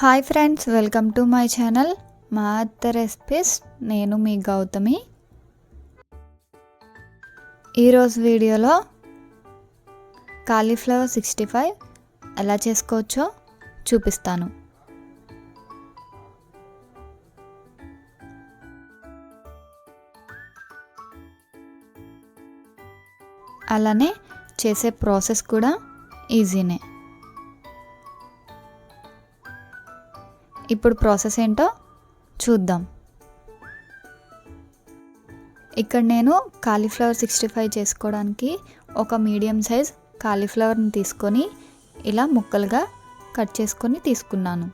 Hi friends welcome to my channel. మా అత్త recipes నేను మీ గౌతమి. ఈరోజు వీడియోలో కాలీఫ్లవర్ సిక్స్టీ ఫైవ్ ఎలా చేసుకోవచ్చో చూపిస్తాను. అలానే చేసే ప్రాసెస్ కూడా ఈజీనే. ఇప్పుడు ప్రాసెస్ ఏంటో చూద్దాం. ఇక్కడ నేను కాలీఫ్లవర్ సిక్స్టీ ఫైవ్ చేసుకోవడానికి ఒక మీడియం సైజ్ కాలీఫ్లవర్ని తీసుకొని ఇలా ముక్కలుగా కట్ చేసుకొని తీసుకున్నాను.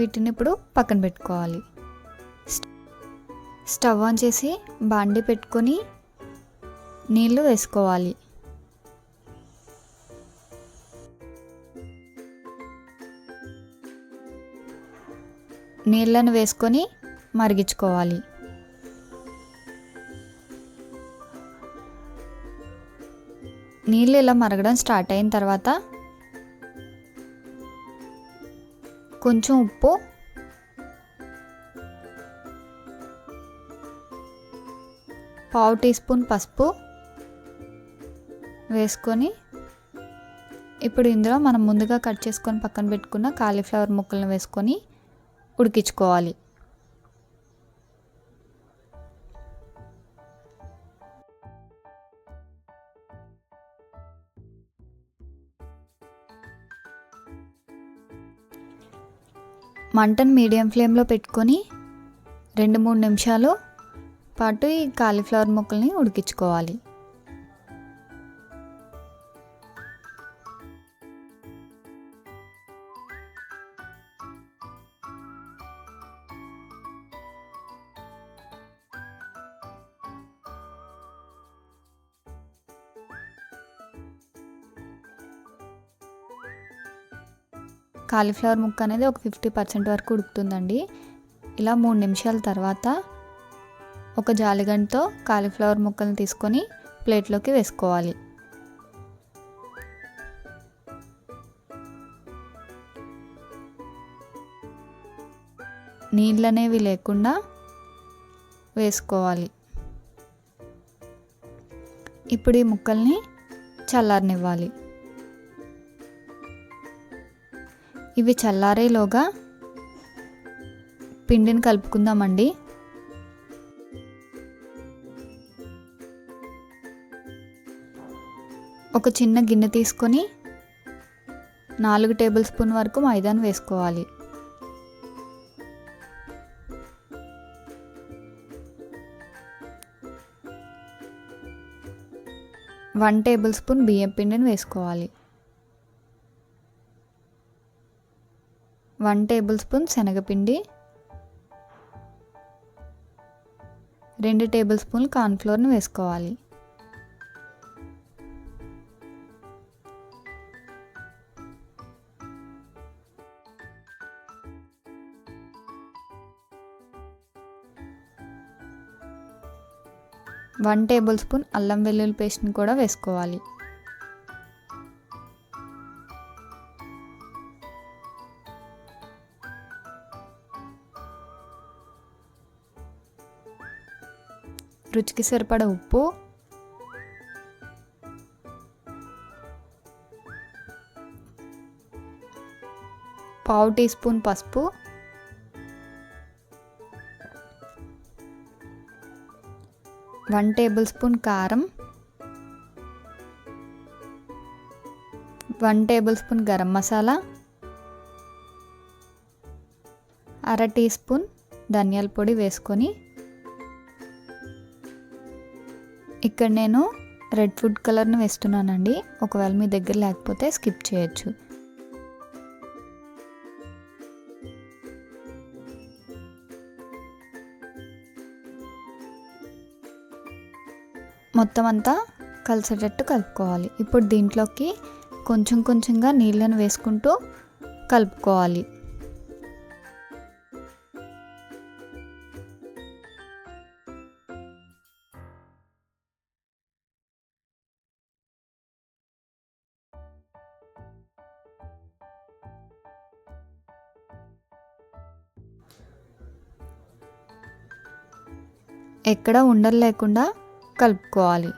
వీటిని ఇప్పుడు పక్కన పెట్టుకోవాలి. స్టవ్ ఆన్ చేసి బాండి పెట్టుకొని నీళ్ళు వేసుకోవాలి. నీళ్ళను వేసుకొని మరిగించుకోవాలి. నీళ్ళు ఇలా మరగడం స్టార్ట్ అయిన తర్వాత కొంచెం ఉప్పు పావు టీ స్పూన్ పసుపు వేసుకొని ఇప్పుడు ఇందులో మనం ముందుగా కట్ చేసుకొని పక్కన పెట్టుకున్న కాలీఫ్లవర్ ముక్కలను వేసుకొని ఉడికించుకోవాలి. మంటను మీడియం ఫ్లేమ్లో పెట్టుకొని రెండు మూడు నిమిషాలు పాటు ఈ కాలీఫ్లవర్ ముక్కల్ని ఉడికించుకోవాలి. కాలీఫ్లవర్ ముక్క అనేది ఒక ఫిఫ్టీ పర్సెంట్ వరకు ఉడుకుతుందండి. ఇలా మూడు నిమిషాల తర్వాత ఒక జాలిగంటతో కాలీఫ్లవర్ ముక్కలను తీసుకొని ప్లేట్లోకి వేసుకోవాలి. నీళ్ళు అనేవి లేకుండా వేసుకోవాలి. ఇప్పుడు ఈ ముక్కల్ని చల్లారనివ్వాలి. ఇవి చల్లారేలోగా పిండిని కలుపుకుందామండి. ఒక చిన్న గిన్నె తీసుకొని నాలుగు టేబుల్ స్పూన్ వరకు మైదాను వేసుకోవాలి. వన్ టేబుల్ స్పూన్ బియ్యం పిండిని వేసుకోవాలి. వన్ టేబుల్ స్పూన్ శనగపిండి రెండు టేబుల్ స్పూన్లు కార్న్ఫ్లోర్ని వేసుకోవాలి. వన్ టేబుల్ స్పూన్ అల్లం వెల్లుల్లి పేస్ట్ని కూడా వేసుకోవాలి. రుచికి సరిపడ ఉప్పు. పావు టీ స్పూన్ పసుపు. వన్ టేబుల్ స్పూన్ కారం. One tablespoon garam masala. అర టీ స్పూన్ ధనియాల పొడి వేసుకొని ఇక్కడ నేను రెడ్ ఫుడ్ కలర్ని వేస్తున్నానండి. ఒకవేళ మీ దగ్గర లేకపోతే స్కిప్ చేయొచ్చు. మొత్తం అంతా కలిసేటట్టు కలుపుకోవాలి. ఇప్పుడు దీంట్లోకి కొంచెం కొంచెంగా నీళ్ళను వేసుకుంటూ కలుపుకోవాలి. ఎక్కడ ఉండలు లేకుండా కలుపుకోవాలి.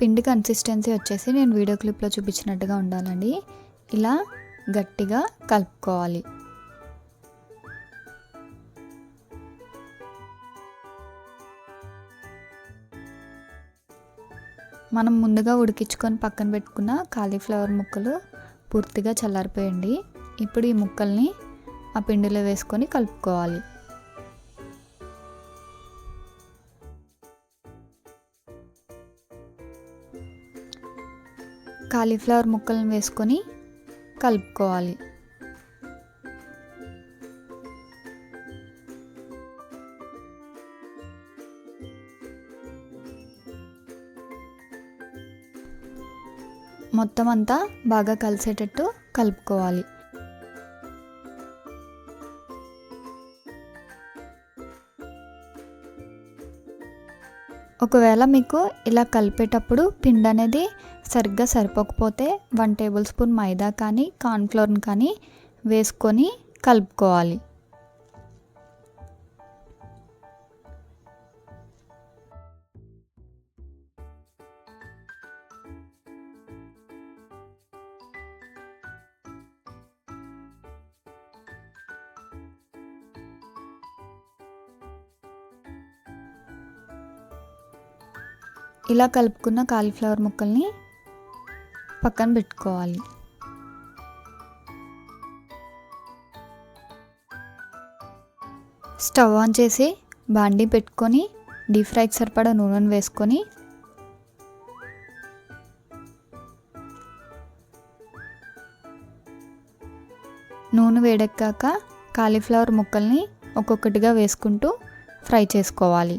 పిండి కన్సిస్టెన్సీ వచ్చేసి నేను వీడియో క్లిప్లో చూపించినట్టుగా ఉండాలండి. ఇలా గట్టిగా కలుపుకోవాలి. మనం ముందుగా ఉడికించుకొని పక్కన పెట్టుకున్న కాలీఫ్లవర్ ముక్కలు పూర్తిగా చల్లారిపోయండి. ఇప్పుడు ఈ ముక్కల్ని ఆ పిండిలో వేసుకొని కలుపుకోవాలి. కాలీఫ్లవర్ ముక్కలను వేసుకొని కలుపుకోవాలి. మొత్తం అంతా బాగా కలిసేటట్టు కలుపుకోవాలి. ఒకవేళ మీకు ఇలా కలిపేటప్పుడు పిండి అనేది సరిగ్గా సరిపోకపోతే వన్ టేబుల్ స్పూన్ మైదా కానీ కార్న్ఫ్లోర్ని కానీ వేసుకొని కలుపుకోవాలి. ఇలా కలుపుకున్న కాలీఫ్లవర్ ముక్కల్ని పక్కన పెట్టుకోవాలి. స్టవ్ ఆన్ చేసి బాండీ పెట్టుకొని డీప్ ఫ్రైకి సరిపడా నూనెను వేసుకొని నూనె వేడెక్కాక కాలీఫ్లవర్ ముక్కల్ని ఒక్కొక్కటిగా వేసుకుంటూ ఫ్రై చేసుకోవాలి.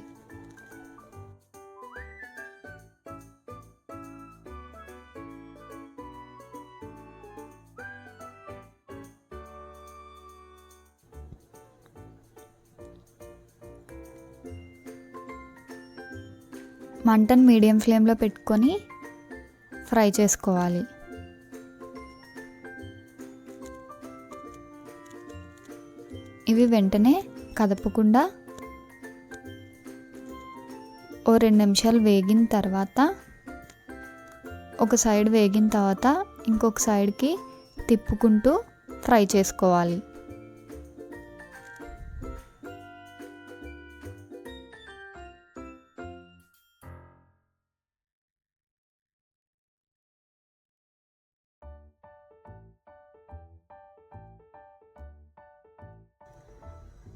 మంటను మీడియం ఫ్లేమ్లో పెట్టుకొని ఫ్రై చేసుకోవాలి. ఇవి వెంటనే కదపకుండా ఓ రెండు నిమిషాలు వేగిన తర్వాత ఒక సైడ్ వేగిన తర్వాత ఇంకొక సైడ్కి తిప్పుకుంటూ ఫ్రై చేసుకోవాలి.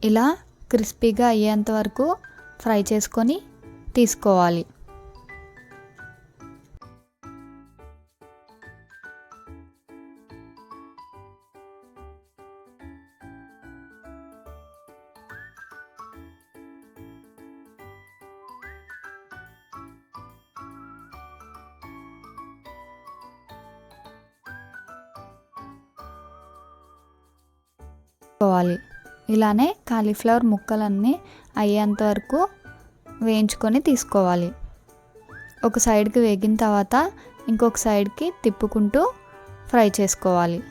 ఇలా క్రిస్పీగా అయ్యేంత వరకు ఫ్రై చేసుకొని తీసుకోవాలి. పోవాలి ఇలానే కాలీఫ్లవర్ ముక్కలన్నీ అయ్యేంత వరకు వేయించుకొని తీసుకోవాలి. ఒక సైడ్కి వేగిన తర్వాత ఇంకొక సైడ్కి తిప్పుకుంటూ ఫ్రై చేసుకోవాలి.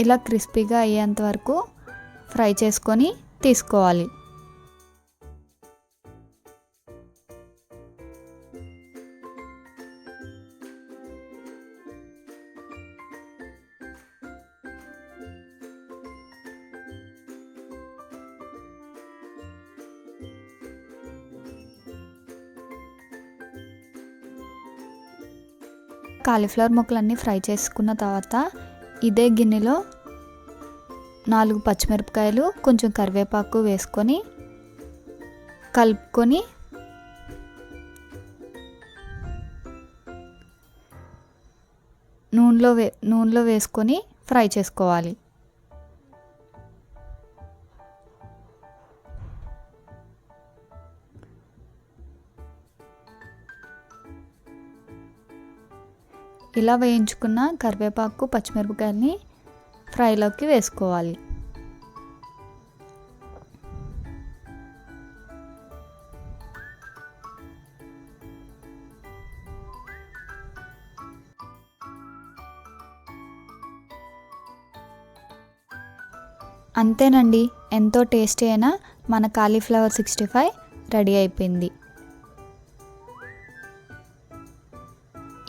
ఇలా క్రిస్పీగా అయ్యేంత వరకు ఫ్రై చేసుకొని తీసుకోవాలి. కాలీఫ్లవర్ ముక్కలన్నీ ఫ్రై చేసుకున్న తర్వాత ఇదే గిన్నెలో నాలుగు పచ్చిమిరపకాయలు కొంచెం కరివేపాకు వేసుకొని కలుపుకొని నూనెలో వే నూనెలో వేసుకొని ఫ్రై చేసుకోవాలి. ఇలా వేయించుకున్న కరివేపాకు పచ్చిమిరపకాయలని ఫ్రైలోకి వేసుకోవాలి. అంతేనండి ఎంతో టేస్టీ అయినా మన కాలీఫ్లవర్ సిక్స్టీ ఫైవ్ రెడీ అయిపోయింది.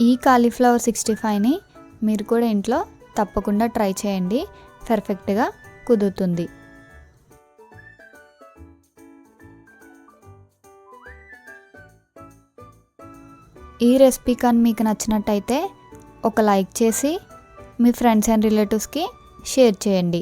ఈ కాలీఫ్లవర్ సిక్స్టీ ఫైవ్ని మీరు కూడా ఇంట్లో తప్పకుండా ట్రై చేయండి. పర్ఫెక్ట్గా కుదురుతుంది. ఈ రెసిపీ కానీ మీకు నచ్చినట్టయితే ఒక లైక్ చేసి మీ ఫ్రెండ్స్ అండ్ రిలేటివ్స్కి షేర్ చేయండి.